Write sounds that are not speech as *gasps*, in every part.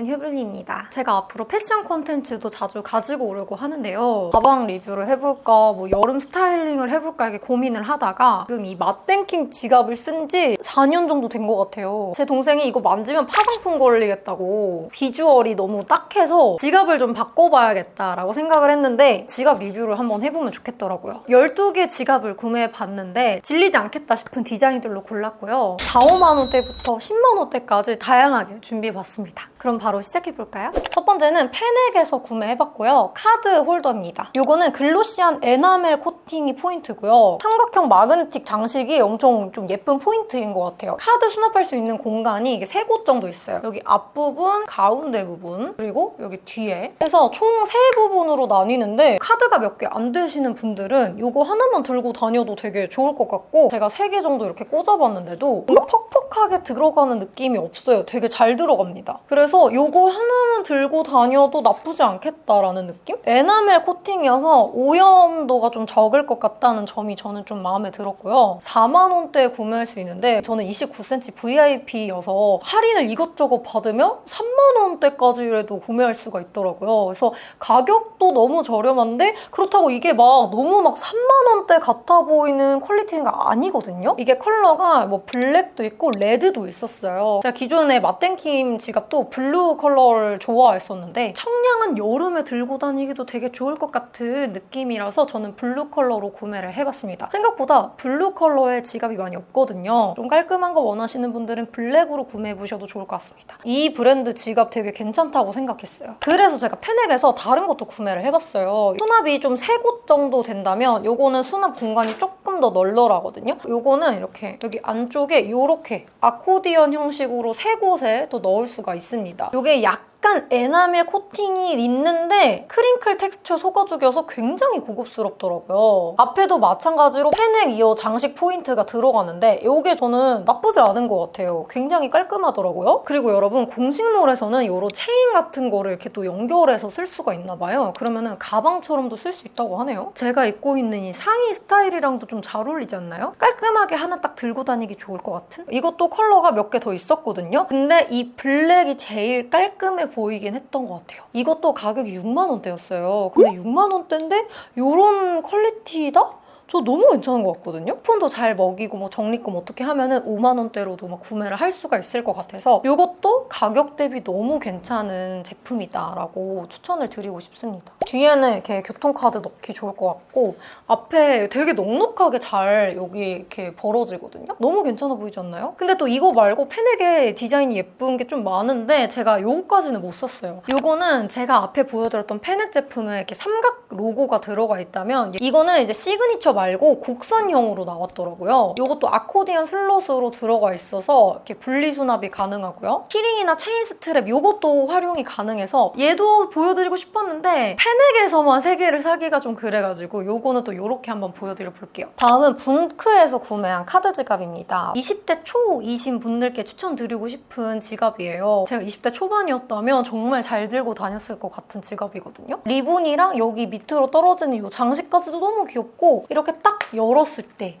윤효블리입니다. 제가 앞으로 패션 콘텐츠도 자주 가지고 오려고 하는데요. 가방 리뷰를 해볼까, 뭐 여름 스타일링을 해볼까 이렇게 고민을 하다가 지금 이 맛땡킹 지갑을 쓴 지 4년 정도 된 것 같아요. 제 동생이 이거 만지면 파상풍 걸리겠다고 비주얼이 너무 딱해서 지갑을 좀 바꿔봐야겠다라고 생각을 했는데 지갑 리뷰를 한번 해보면 좋겠더라고요. 12개 지갑을 구매해봤는데 질리지 않겠다 싶은 디자인들로 골랐고요. 4, 5만 원대부터 10만 원대까지 다양하게 준비해봤습니다. 그럼 바로 시작해볼까요? 첫 번째는 펜액에서 구매해봤고요. 카드 홀더입니다. 이거는 글로시한 에나멜 코팅이 포인트고요. 삼각형 마그네틱 장식이 엄청 좀 예쁜 포인트인 것 같아요. 카드 수납할 수 있는 공간이 이게 세 곳 정도 있어요. 여기 앞부분, 가운데 부분, 그리고 여기 뒤에. 해서 총 세 부분으로 나뉘는데 카드가 몇 개 안 되시는 분들은 이거 하나만 들고 다녀도 되게 좋을 것 같고 제가 세 개 정도 이렇게 꽂아봤는데도 뭔가 퍽퍽하게 들어가는 느낌이 없어요. 되게 잘 들어갑니다. 그래서 이거 하나만 들고 다녀도 나쁘지 않겠다라는 느낌? 에나멜 코팅이어서 오염도가 좀 적을 것 같다는 점이 저는 좀 마음에 들었고요. 4만 원대에 구매할 수 있는데 저는 29cm VIP여서 할인을 이것저것 받으면 3만 원대까지라도 구매할 수가 있더라고요. 그래서 가격도 너무 저렴한데 그렇다고 이게 막 너무 막 3만 원대 같아 보이는 퀄리티가 아니거든요. 이게 컬러가 뭐 블랙도 있고 레드도 있었어요. 제가 기존에 맛땡킴 지갑도 블루 컬러를 좋아했었는데 청량한 여름에 들고 다니기도 되게 좋을 것 같은 느낌이라서 저는 블루 컬러로 구매를 해봤습니다. 생각보다 블루 컬러의 지갑이 많이 없거든요. 좀 깔끔한 거 원하시는 분들은 블랙으로 구매해보셔도 좋을 것 같습니다. 이 브랜드 지갑 되게 괜찮다고 생각했어요. 그래서 제가 펜액에서 다른 것도 구매를 해봤어요. 수납이 좀 세 곳 정도 된다면 요거는 수납 공간이 조금 더 널널하거든요. 요거는 이렇게 여기 안쪽에 이렇게 아코디언 형식으로 세 곳에 또 넣을 수가 있습니다. 요게 약 약간 에나멜 코팅이 있는데 크링클 텍스처 속아주겨서 굉장히 고급스럽더라고요. 앞에도 마찬가지로 펜액 이어 장식 포인트가 들어가는데 이게 저는 나쁘지 않은 것 같아요. 굉장히 깔끔하더라고요. 그리고 여러분 공식몰에서는 이런 체인 같은 거를 이렇게 또 연결해서 쓸 수가 있나 봐요. 그러면은 가방처럼도 쓸 수 있다고 하네요. 제가 입고 있는 이 상의 스타일이랑도 좀 잘 어울리지 않나요? 깔끔하게 하나 딱 들고 다니기 좋을 것 같은? 이것도 컬러가 몇 개 더 있었거든요. 근데 이 블랙이 제일 깔끔해 보이긴 했던 것 같아요. 이것도 가격이 6만 원대였어요. 근데 6만 원대인데 이런 퀄리티다? 저 너무 괜찮은 것 같거든요. 폰도 잘 먹이고 뭐 적립금 어떻게 하면은 5만 원대로도 막 구매를 할 수가 있을 것 같아서 이것도 가격 대비 너무 괜찮은 제품이다라고 추천을 드리고 싶습니다. 뒤에는 이렇게 교통카드 넣기 좋을 것 같고 앞에 되게 넉넉하게 잘 여기 이렇게 벌어지거든요. 너무 괜찮아 보이지 않나요? 근데 또 이거 말고 펜액에 디자인이 예쁜 게 좀 많은데 제가 요거까지는 못 샀어요. 요거는 제가 앞에 보여드렸던 펜액 제품에 이렇게 삼각 로고가 들어가 있다면 이거는 이제 시그니처 말고 곡선형으로 나왔더라고요. 이것도 아코디언 슬롯으로 들어가 있어서 이렇게 분리 수납이 가능하고요. 키링이나 체인 스트랩 이것도 활용이 가능해서 얘도 보여드리고 싶었는데 펜액에서만 세 개를 사기가 좀 그래가지고 이거는 또 이렇게 한번 보여드려 볼게요. 다음은 분크에서 구매한 카드 지갑입니다. 20대 초이신 분들께 추천드리고 싶은 지갑이에요. 제가 20대 초반이었다면 정말 잘 들고 다녔을 것 같은 지갑이거든요. 리본이랑 여기 밑으로 떨어지는 이 장식까지도 너무 귀엽고 이렇게 딱 열었을 때이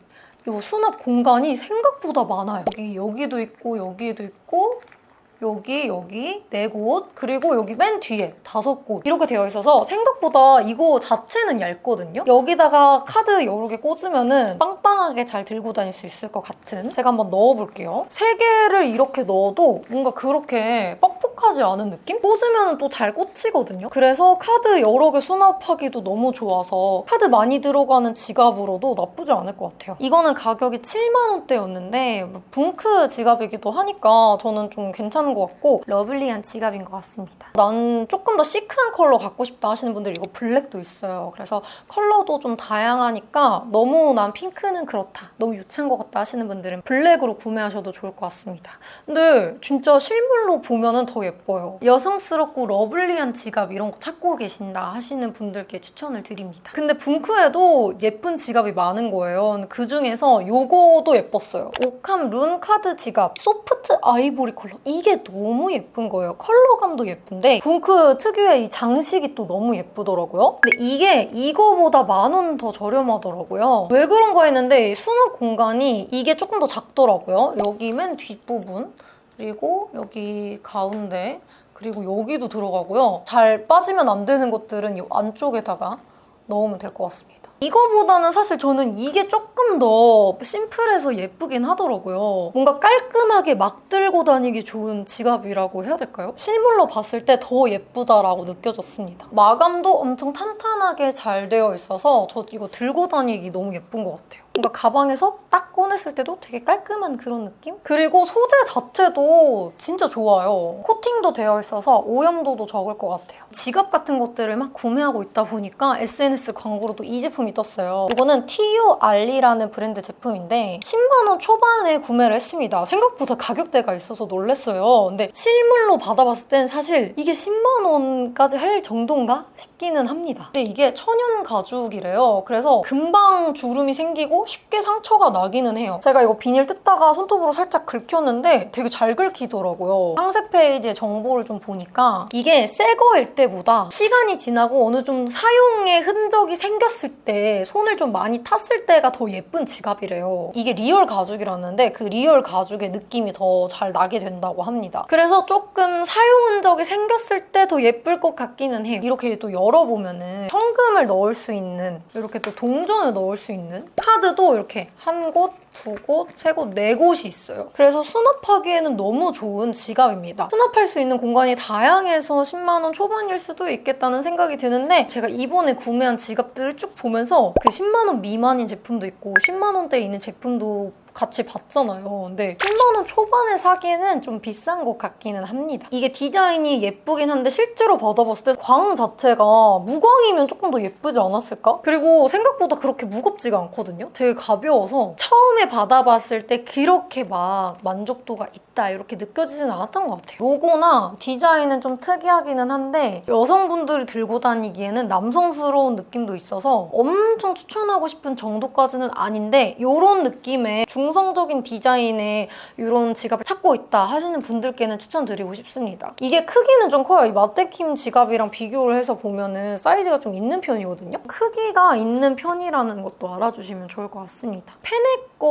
수납 공간이 생각보다 많아요. 여기 여기도 있고 여기에도 있고 여기, 여기 네 곳, 그리고 여기 맨 뒤에 다섯 곳 이렇게 되어 있어서 생각보다 이거 자체는 얇거든요. 여기다가 카드 여러 개 꽂으면은 빵빵하게 잘 들고 다닐 수 있을 것 같은 제가 한번 넣어볼게요. 세 개를 이렇게 넣어도 뭔가 그렇게 뻑뻑하지 않은 느낌? 꽂으면 또 잘 꽂히거든요. 그래서 카드 여러 개 수납하기도 너무 좋아서 카드 많이 들어가는 지갑으로도 나쁘지 않을 것 같아요. 이거는 가격이 7만 원대였는데 붕크 지갑이기도 하니까 저는 좀 괜찮은 것 같고 러블리한 지갑인 것 같습니다. 난 조금 더 시크한 컬러 갖고 싶다 하시는 분들 이거 블랙도 있어요. 그래서 컬러도 좀 다양하니까 너무 난 핑크는 그렇다. 너무 유치한 것 같다 하시는 분들은 블랙으로 구매하셔도 좋을 것 같습니다. 근데 진짜 실물로 보면은 더 예뻐요. 여성스럽고 러블리한 지갑 이런 거 찾고 계신다 하시는 분들께 추천을 드립니다. 근데 붕크에도 예쁜 지갑이 많은 거예요. 그 중에서 요거도 예뻤어요. 오캄 룬 카드 지갑 소프트 아이보리 컬러 이게 너무 예쁜 거예요. 컬러감도 예쁜데 붕크 특유의 이 장식이 또 너무 예쁘더라고요. 근데 이게 이거보다 만 원 더 저렴하더라고요. 왜 그런가 했는데 수납 공간이 이게 조금 더 작더라고요. 여기 맨 뒷부분 그리고 여기 가운데 그리고 여기도 들어가고요. 잘 빠지면 안 되는 것들은 이 안쪽에다가 넣으면 될 것 같습니다. 이거보다는 사실 저는 이게 조금 더 심플해서 예쁘긴 하더라고요. 뭔가 깔끔하게 막 들고 다니기 좋은 지갑이라고 해야 될까요? 실물로 봤을 때 더 예쁘다라고 느껴졌습니다. 마감도 엄청 탄탄하게 잘 되어 있어서 저 이거 들고 다니기 너무 예쁜 것 같아요. 뭔가 가방에서 딱 꺼냈을 때도 되게 깔끔한 그런 느낌? 그리고 소재 자체도 진짜 좋아요. 코팅도 되어 있어서 오염도도 적을 것 같아요. 지갑 같은 것들을 막 구매하고 있다 보니까 SNS 광고로도 이 제품이 떴어요. 이거는 TUR리라는 브랜드 제품인데 10만 원 초반에 구매를 했습니다. 생각보다 가격대가 있어서 놀랐어요. 근데 실물로 받아봤을 땐 사실 이게 10만 원까지 할 정도인가 싶기는 합니다. 근데 이게 천연 가죽이래요. 그래서 금방 주름이 생기고 쉽게 상처가 나기는 해요. 제가 이거 비닐 뜯다가 손톱으로 살짝 긁혔는데 되게 잘 긁히더라고요. 상세 페이지의 정보를 좀 보니까 이게 새 거일 때보다 시간이 지나고 어느 좀 사용의 흔적이 생겼을 때 손을 좀 많이 탔을 때가 더 예쁜 지갑이래요. 이게 리얼 가죽이라는데 그 리얼 가죽의 느낌이 더 잘 나게 된다고 합니다. 그래서 조금 사용 흔적이 생겼을 때 더 예쁠 것 같기는 해요. 이렇게 또 열어보면은 현금을 넣을 수 있는 이렇게 또 동전을 넣을 수 있는 카드 도 이렇게 한 곳, 두 곳, 세 곳, 네 곳이 있어요. 그래서 수납하기에는 너무 좋은 지갑입니다. 수납할 수 있는 공간이 다양해서 10만 원 초반일 수도 있겠다는 생각이 드는데 제가 이번에 구매한 지갑들을 쭉 보면서 그 10만 원 미만인 제품도 있고 10만 원대에 있는 제품도 같이 봤잖아요. 근데 10만 원 초반에 사기에는 좀 비싼 것 같기는 합니다. 이게 디자인이 예쁘긴 한데 실제로 받아봤을 때 광 자체가 무광이면 조금 더 예쁘지 않았을까? 그리고 생각보다 그렇게 무겁지가 않거든요. 되게 가벼워서 처음에 받아봤을 때 그렇게 막 만족도가 있다 이렇게 느껴지진 않았던 것 같아요. 로고나 디자인은 좀 특이하기는 한데 여성분들이 들고 다니기에는 남성스러운 느낌도 있어서 엄청 추천하고 싶은 정도까지는 아닌데 이런 느낌의 중성적인 디자인의 이런 지갑을 찾고 있다 하시는 분들께는 추천드리고 싶습니다. 이게 크기는 좀 커요. 이 마테킴 지갑이랑 비교를 해서 보면은 사이즈가 좀 있는 편이거든요. 크기가 있는 편이라는 것도 알아주시면 좋을 것 같습니다. 페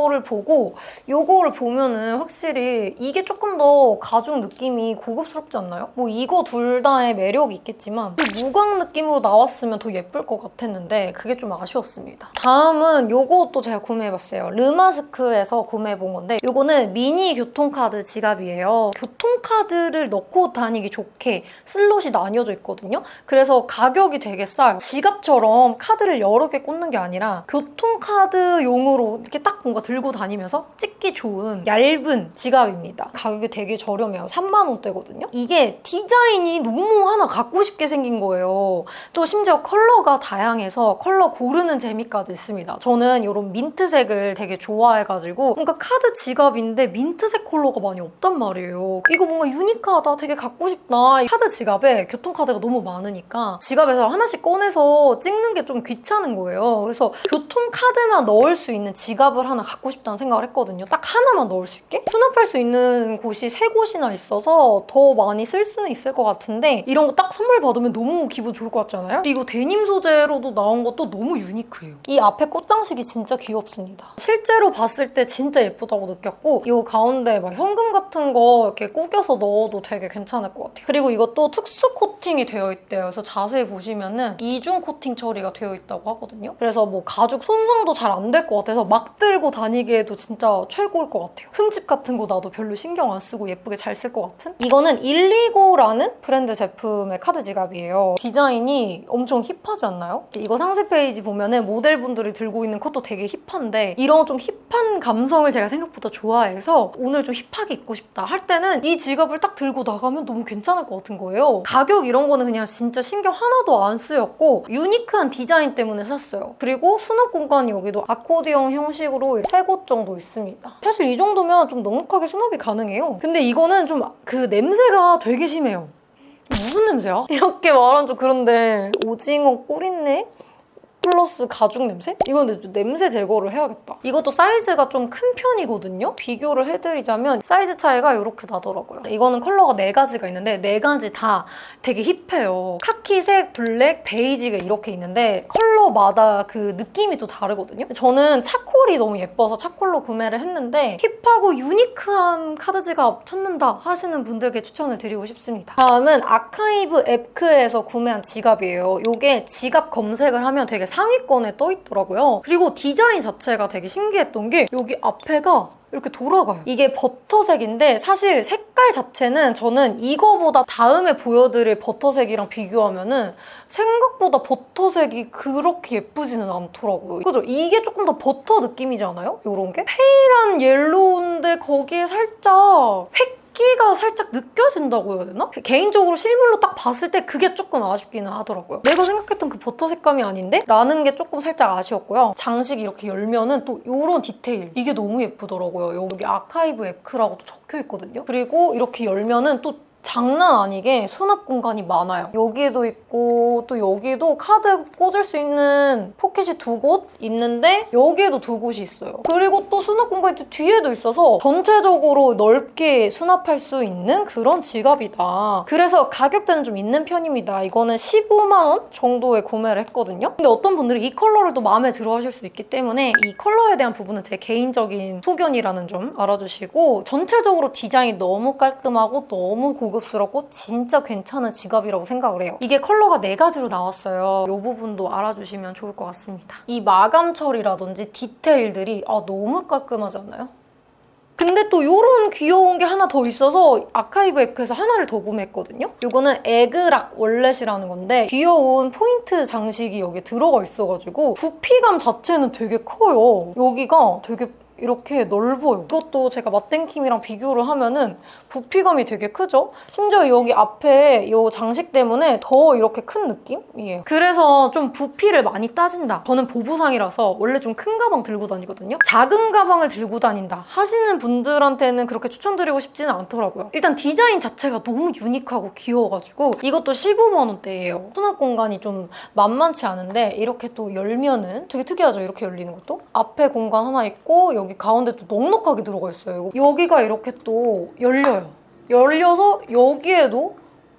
넥 거를 보고 요거를 보면은 확실히 이게 조금 더 가죽 느낌이 고급스럽지 않나요? 뭐 이거 둘 다의 매력이 있겠지만 이 무광 느낌으로 나왔으면 더 예쁠 것 같았는데 그게 좀 아쉬웠습니다. 다음은 요것도 제가 구매해봤어요. 르마스크에서 구매해본 건데 요거는 미니 교통카드 지갑이에요. 교통카드를 넣고 다니기 좋게 슬롯이 나뉘어져 있거든요. 그래서 가격이 되게 싸요. 지갑처럼 카드를 여러 개 꽂는 게 아니라 교통카드용으로 이렇게 딱 뭔가 들고 다니면서 찍기 좋은 얇은 지갑입니다. 가격이 되게 저렴해요. 3만 원대거든요. 이게 디자인이 너무 하나 갖고 싶게 생긴 거예요. 또 심지어 컬러가 다양해서 컬러 고르는 재미까지 있습니다. 저는 이런 민트색을 되게 좋아해가지고 뭔가 카드 지갑인데 민트색 컬러가 많이 없단 말이에요. 이거 뭔가 유니크하다, 되게 갖고 싶다. 카드 지갑에 교통카드가 너무 많으니까 지갑에서 하나씩 꺼내서 찍는 게 좀 귀찮은 거예요. 그래서 교통카드만 넣을 수 있는 지갑을 하나 갖고 싶다는 생각을 했거든요. 딱 하나만 넣을 수 있게? 수납할 수 있는 곳이 세 곳이나 있어서 더 많이 쓸 수는 있을 것 같은데 이런 거 딱 선물 받으면 너무 기분 좋을 것 같잖아요? 이거 데님 소재로도 나온 것도 너무 유니크해요. 이 앞에 꽃장식이 진짜 귀엽습니다. 실제로 봤을 때 진짜 예쁘다고 느꼈고 이 가운데 막 현금 같은 거 이렇게 구겨서 넣어도 되게 괜찮을 것 같아요. 그리고 이것도 특수 코팅이 되어 있대요. 그래서 자세히 보시면은 이중 코팅 처리가 되어 있다고 하거든요. 그래서 뭐 가죽 손상도 잘 안 될 것 같아서 막 들고 다니 기에도 진짜 최고일 것 같아요. 흠집 같은 거 나도 별로 신경 안 쓰고 예쁘게 잘 쓸 것 같은? 이거는 일리고라는 브랜드 제품의 카드 지갑이에요. 디자인이 엄청 힙하지 않나요? 이거 상세 페이지 보면은 모델분들이 들고 있는 컷도 되게 힙한데 이런 좀 힙한 감성을 제가 생각보다 좋아해서 오늘 좀 힙하게 입고 싶다 할 때는 이 지갑을 딱 들고 나가면 너무 괜찮을 것 같은 거예요. 가격 이런 거는 그냥 진짜 신경 하나도 안 쓰였고 유니크한 디자인 때문에 샀어요. 그리고 수납 공간이 여기도 아코디언 형식으로 세곳 정도 있습니다. 사실 이 정도면 좀 넉넉하게 수납이 가능해요. 근데 이거는 좀 그 냄새가 되게 심해요. 무슨 냄새야? *laughs* 이렇게 말하면 좀 그런데 오징어 꿀 있네? 플러스 가죽 냄새? 이건 냄새 제거를 해야겠다. 이것도 사이즈가 좀 큰 편이거든요. 비교를 해드리자면 사이즈 차이가 이렇게 나더라고요. 이거는 컬러가 네 가지가 있는데 네 가지 다 되게 힙해요. 카키색, 블랙, 베이지가 이렇게 있는데 컬러마다 그 느낌이 또 다르거든요. 저는 차콜이 너무 예뻐서 차콜로 구매를 했는데 힙하고 유니크한 카드 지갑 찾는다 하시는 분들께 추천을 드리고 싶습니다. 다음은 아카이브 앱크에서 구매한 지갑이에요. 이게 지갑 검색을 하면 되게 상위권에 떠 있더라고요. 그리고 디자인 자체가 되게 신기했던 게 여기 앞에가 이렇게 돌아가요. 이게 버터색인데 사실 색깔 자체는 저는 이거보다 다음에 보여드릴 버터색이랑 비교하면은 생각보다 버터색이 그렇게 예쁘지는 않더라고요. 그죠? 이게 조금 더 버터 느낌이잖아요? 이런 게? 페일한 옐로우인데 거기에 살짝 획 기가 살짝 느껴진다고 해야 되나? 개인적으로 실물로 딱 봤을 때 그게 조금 아쉽기는 하더라고요. 내가 생각했던 그 버터 색감이 아닌데? 라는 게 조금 살짝 아쉬웠고요. 장식 이렇게 열면은 또 이런 디테일. 이게 너무 예쁘더라고요. 여기 아카이브 앱크라고 또 적혀 있거든요. 그리고 이렇게 열면은 또 장난 아니게 수납 공간이 많아요. 여기에도 있고 또 여기도 카드 꽂을 수 있는 포켓이 두 곳 있는데 여기에도 두 곳이 있어요. 그리고 또 수납 공간이 또 뒤에도 있어서 전체적으로 넓게 수납할 수 있는 그런 지갑이다. 그래서 가격대는 좀 있는 편입니다. 이거는 15만 원 정도에 구매를 했거든요. 근데 어떤 분들은 이 컬러를 또 마음에 들어 하실 수 있기 때문에 이 컬러에 대한 부분은 제 개인적인 소견이라는 점 알아주시고 전체적으로 디자인이 너무 깔끔하고 너무 고급 스럽고 진짜 괜찮은 지갑이라고 생각을 해요. 이게 컬러가 네 가지로 나왔어요. 이 부분도 알아주시면 좋을 것 같습니다. 이 마감 처리라든지 디테일들이 아 너무 깔끔하지 않나요? 근데 또 이런 귀여운 게 하나 더 있어서 아카이브 앱에서 하나를 더 구매했거든요. 이거는 에그락 월렛이라는 건데 귀여운 포인트 장식이 여기 들어가 있어가지고 부피감 자체는 되게 커요. 여기가 되게 이렇게 넓어요. 이것도 제가 맛땡킴이랑 비교를 하면은 부피감이 되게 크죠? 심지어 여기 앞에 이 장식 때문에 더 이렇게 큰 느낌이에요. 그래서 좀 부피를 많이 따진다. 저는 보부상이라서 원래 좀 큰 가방 들고 다니거든요. 작은 가방을 들고 다닌다 하시는 분들한테는 그렇게 추천드리고 싶지는 않더라고요. 일단 디자인 자체가 너무 유니크하고 귀여워가지고 이것도 15만 원대예요. 수납 공간이 좀 만만치 않은데 이렇게 또 열면은 되게 특이하죠? 이렇게 열리는 것도. 앞에 공간 하나 있고 여기 가운데 또 넉넉하게 들어가 있어요. 여기가 이렇게 또 열려요. 열려서 여기에도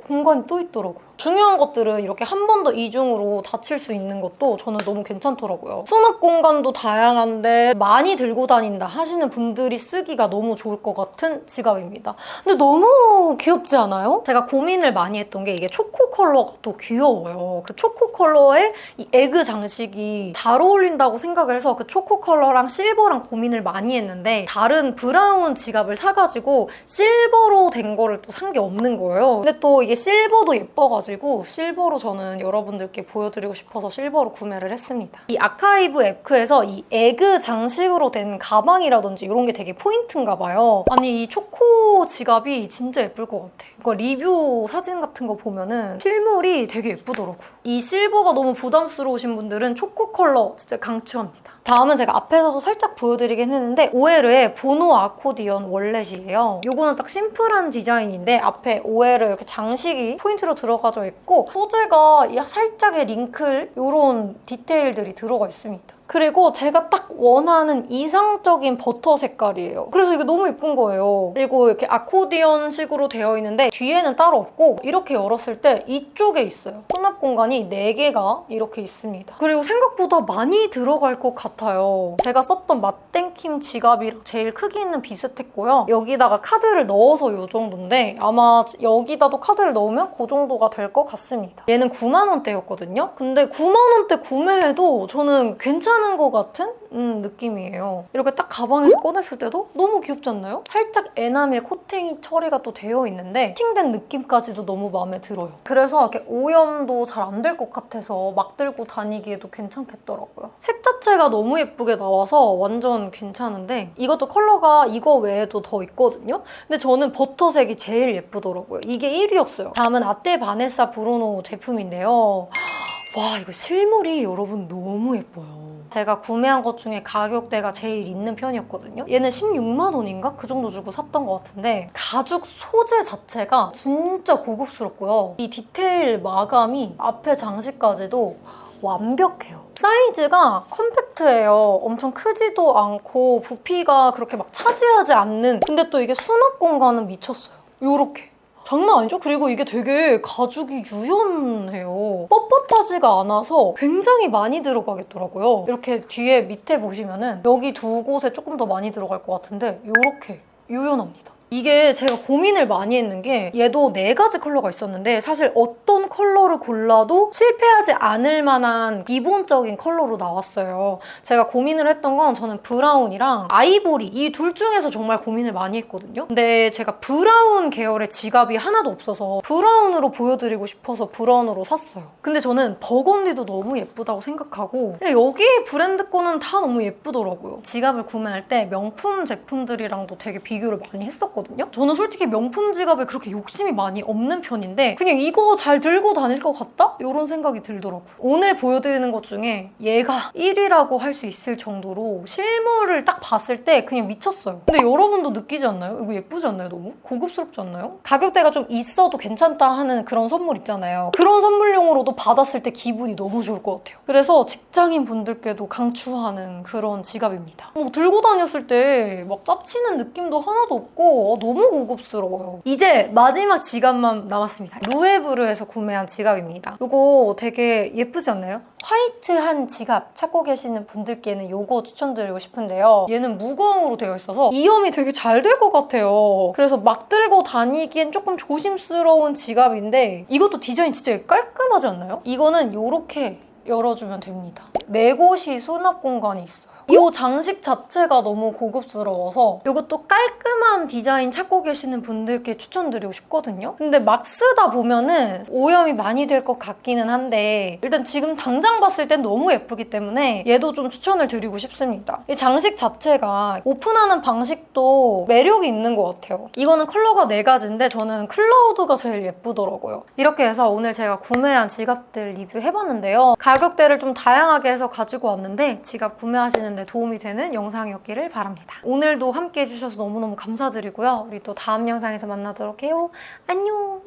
공간이 또 있더라고요. 중요한 것들은 이렇게 한 번 더 이중으로 닫힐 수 있는 것도 저는 너무 괜찮더라고요. 수납 공간도 다양한데 많이 들고 다닌다 하시는 분들이 쓰기가 너무 좋을 것 같은 지갑입니다. 근데 너무 귀엽지 않아요? 제가 고민을 많이 했던 게 이게 초코 컬러가 또 귀여워요. 그 초코 컬러에 이 에그 장식이 잘 어울린다고 생각을 해서 그 초코 컬러랑 실버랑 고민을 많이 했는데 다른 브라운 지갑을 사가지고 실버로 된 거를 또 산 게 없는 거예요. 근데 또 이게 실버도 예뻐가지고 실버로 저는 여러분들께 보여드리고 싶어서 실버로 구매를 했습니다. 이 아카이브 앱크에서 이 에그 장식으로 된 가방이라든지 이런 게 되게 포인트인가 봐요. 아니 이 초코 지갑이 진짜 예쁠 것 같아. 이거 리뷰 사진 같은 거 보면은 실물이 되게 예쁘더라고요. 이 실버가 너무 부담스러우신 분들은 초코 컬러 진짜 강추합니다. 다음은 제가 앞에서도 살짝 보여드리긴 했는데 오에르의 보노 아코디언 월렛이에요. 이거는 딱 심플한 디자인인데 앞에 오에르 이렇게 장식이 포인트로 들어가져 있고 소재가 이 살짝의 링클 이런 디테일들이 들어가 있습니다. 그리고 제가 딱 원하는 이상적인 버터 색깔이에요. 그래서 이게 너무 예쁜 거예요. 그리고 이렇게 아코디언 식으로 되어 있는데 뒤에는 따로 없고 이렇게 열었을 때 이쪽에 있어요. 수납 공간이 4개가 이렇게 있습니다. 그리고 생각보다 많이 들어갈 것 같아요. 제가 썼던 맛땡킴 지갑이랑 제일 크기는 비슷했고요. 여기다가 카드를 넣어서 이 정도인데 아마 여기다도 카드를 넣으면 그 정도가 될 것 같습니다. 얘는 9만 원대였거든요. 근데 9만 원대 구매해도 저는 괜찮 은것 같은 음, 느낌이에요. 이렇게 딱 가방에서 꺼냈을 때도 너무 귀엽지 않나요? 살짝 에나멜 코팅이 처리가 또 되어 있는데 코팅된 느낌까지도 너무 마음에 들어요. 그래서 이렇게 오염도 잘 안 될 것 같아서 막 들고 다니기에도 괜찮겠더라고요. 색 자체가 너무 예쁘게 나와서 완전 괜찮은데 이것도 컬러가 이거 외에도 더 있거든요. 근데 저는 버터색이 제일 예쁘더라고요. 이게 1위였어요. 다음은 아떼 바네사 브루노 제품인데요. *gasps* 와 이거 실물이 여러분 너무 예뻐요. 제가 구매한 것 중에 가격대가 제일 있는 편이었거든요. 얘는 16만 원인가? 그 정도 주고 샀던 것 같은데 가죽 소재 자체가 진짜 고급스럽고요. 이 디테일 마감이 앞에 장식까지도 완벽해요. 사이즈가 컴팩트해요. 엄청 크지도 않고 부피가 그렇게 막 차지하지 않는 근데 또 이게 수납 공간은 미쳤어요. 요렇게. 장난 아니죠? 그리고 이게 되게 가죽이 유연해요. 뻣뻣하지가 않아서 굉장히 많이 들어가겠더라고요. 이렇게 뒤에 밑에 보시면은 여기 두 곳에 조금 더 많이 들어갈 것 같은데 이렇게 유연합니다. 이게 제가 고민을 많이 했는 게 얘도 네 가지 컬러가 있었는데 사실 어떤 컬러를 골라도 실패하지 않을 만한 기본적인 컬러로 나왔어요. 제가 고민을 했던 건 저는 브라운이랑 아이보리 이 둘 중에서 정말 고민을 많이 했거든요. 근데 제가 브라운 계열의 지갑이 하나도 없어서 브라운으로 보여드리고 싶어서 브라운으로 샀어요. 근데 저는 버건디도 너무 예쁘다고 생각하고 여기 브랜드 거는 다 너무 예쁘더라고요. 지갑을 구매할 때 명품 제품들이랑도 되게 비교를 많이 했었거든요. 저는 솔직히 명품 지갑에 그렇게 욕심이 많이 없는 편인데 그냥 이거 잘 들고 다닐 것 같다? 이런 생각이 들더라고요. 오늘 보여드리는 것 중에 얘가 1위라고 할 수 있을 정도로 실물을 딱 봤을 때 그냥 미쳤어요. 근데 여러분도 느끼지 않나요? 이거 예쁘지 않나요? 너무? 고급스럽지 않나요? 가격대가 좀 있어도 괜찮다 하는 그런 선물 있잖아요. 그런 선물용으로도 받았을 때 기분이 너무 좋을 것 같아요. 그래서 직장인 분들께도 강추하는 그런 지갑입니다. 뭐 들고 다녔을 때막 짜치는 느낌도 하나도 없고 어, 너무 고급스러워요. 이제 마지막 지갑만 남았습니다. 루에브르에서 구매한 지갑입니다. 이거 되게 예쁘지 않나요? 화이트한 지갑 찾고 계시는 분들께는 이거 추천드리고 싶은데요. 얘는 무광으로 되어 있어서 이염이 되게 잘 될 것 같아요. 그래서 막 들고 다니기엔 조금 조심스러운 지갑인데 이것도 디자인 진짜 깔끔하지 않나요? 이거는 이렇게 열어주면 됩니다. 네 곳이 수납 공간이 있어요. 이 장식 자체가 너무 고급스러워서 이것도 깔끔한 디자인 찾고 계시는 분들께 추천드리고 싶거든요. 근데 막 쓰다 보면은 오염이 많이 될 것 같기는 한데 일단 지금 당장 봤을 땐 너무 예쁘기 때문에 얘도 좀 추천을 드리고 싶습니다. 이 장식 자체가 오픈하는 방식도 매력이 있는 것 같아요. 이거는 컬러가 네 가지인데 저는 클라우드가 제일 예쁘더라고요. 이렇게 해서 오늘 제가 구매한 지갑들 리뷰해봤는데요. 가격대를 좀 다양하게 해서 가지고 왔는데 지갑 구매하시는 데 도움이 되는 영상이었기를 바랍니다. 오늘도 함께 해주셔서 너무너무 감사드리고요. 우리 또 다음 영상에서 만나도록 해요. 안녕!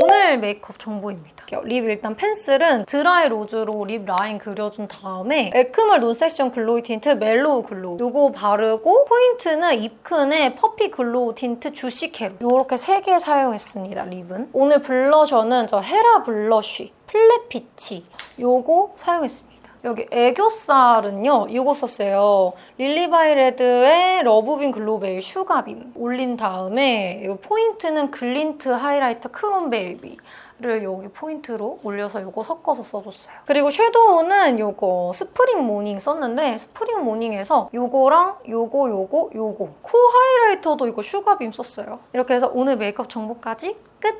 오늘 메이크업 정보입니다. 립 일단 펜슬은 드라이 로즈로 립 라인 그려준 다음에 에크멀 논섹션 글로이 틴트 멜로우 글로우 요거 바르고 포인트는 입큰의 퍼피 글로우 틴트 주시 캐로 요렇게 세 개 사용했습니다, 립은. 오늘 블러셔는 저 헤라 블러쉬 플랫 피치 요거 사용했습니다. 여기 애교살은요 이거 썼어요 릴리바이레드의 러브빈 글로베일 슈가빔 올린 다음에 이 포인트는 글린트 하이라이터 크롬 베이비 를 여기 포인트로 올려서 이거 섞어서 써줬어요. 그리고 섀도우는 이거 스프링 모닝 썼는데 스프링 모닝에서 이거랑 요거 요거 요거 코 하이라이터도 이거 슈가빔 썼어요. 이렇게 해서 오늘 메이크업 정보까지 끝!